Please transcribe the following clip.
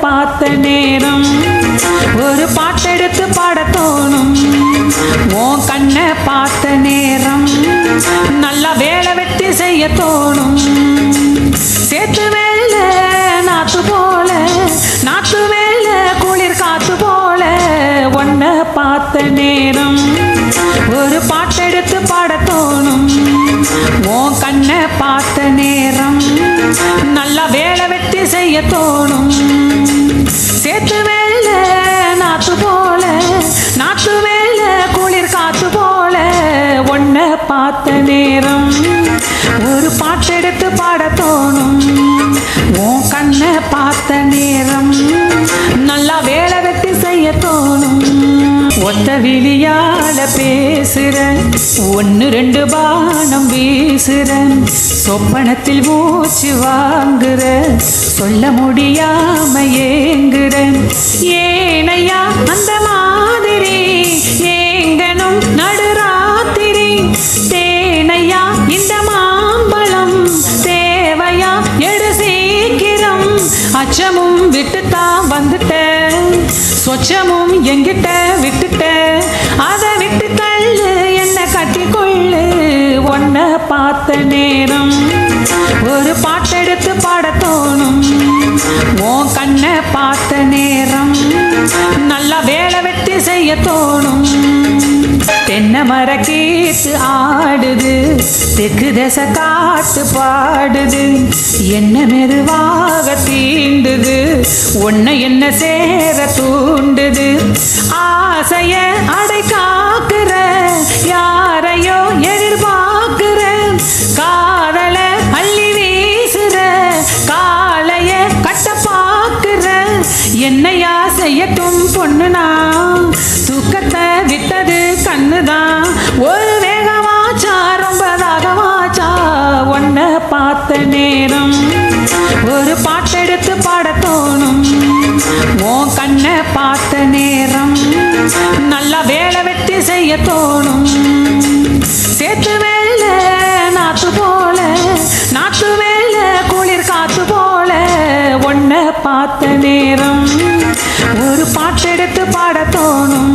பார்த்த நேரம் ஒரு பாட்டெடுத்து பாட தோணும். ஓ கண்ணை பார்த்த நேரம் நல்லா வேலை வெட்டி செய்ய தோணும். சேத்து வேலை நாத்து போல நாத்து வேலை குளிர் காத்து போல ஒன்ன பார்த்த நேரம் ஒரு பாட்டெடுத்து பாட தோணும். ஓ கண்ணை பார்த்த நேரம் நல்ல வேலை வெட்டி செய்ய தோணும். ஒன்று ரெண்டு பானம் வீசுற சொப்பனத்தில் மூச்சு வாங்குற சொல்ல முடியாம ஏங்குற ஏனையா அந்த மாதிரி ஏங்கனும் நடுராத்திரி. தேனையா இந்த மாம்பழம் தேவையா எடு சீக்கிரம். அச்சமும் விட்டுத்தான் வந்துட்டேன். சொச்சமும் எங்கிட்ட விட்டுட்ட செய்ய தோணும். தென்னை மர கீத்து ஆடுது. தெற்கு தசை காத்து பாடுது. என்ன மெதுவாக தீண்டுது. ஒன்ன என்ன சேர தூண்டுது. ஆசைய அடை காக்குற யாரையோ எதிர்பார்க்கிற காதல அள்ளி வீசுற காலைய கட்ட பார்க்கிற என்னையா செய்யட்டும் பொண்ணுனா தூக்கத்தை விட்டது கண்ணுதான். ஒரு வேகமாச்சா ரொம்ப ராகமாச்சா ஒன்ன பார்த்த நேரம். ஒரு பாட்டெடுத்து பாட தோணும். உன் கண்ணை பார்த்த நேரம். நல்லா வேலை வெட்டி செய்ய தோணும். சேத்து வேல நாத்து போல நாத்து வேல குளிர் காத்து போல ஒன்ன பார்த்த நேரம். ஒரு பாட்டெடுத்து பாட தோணும்.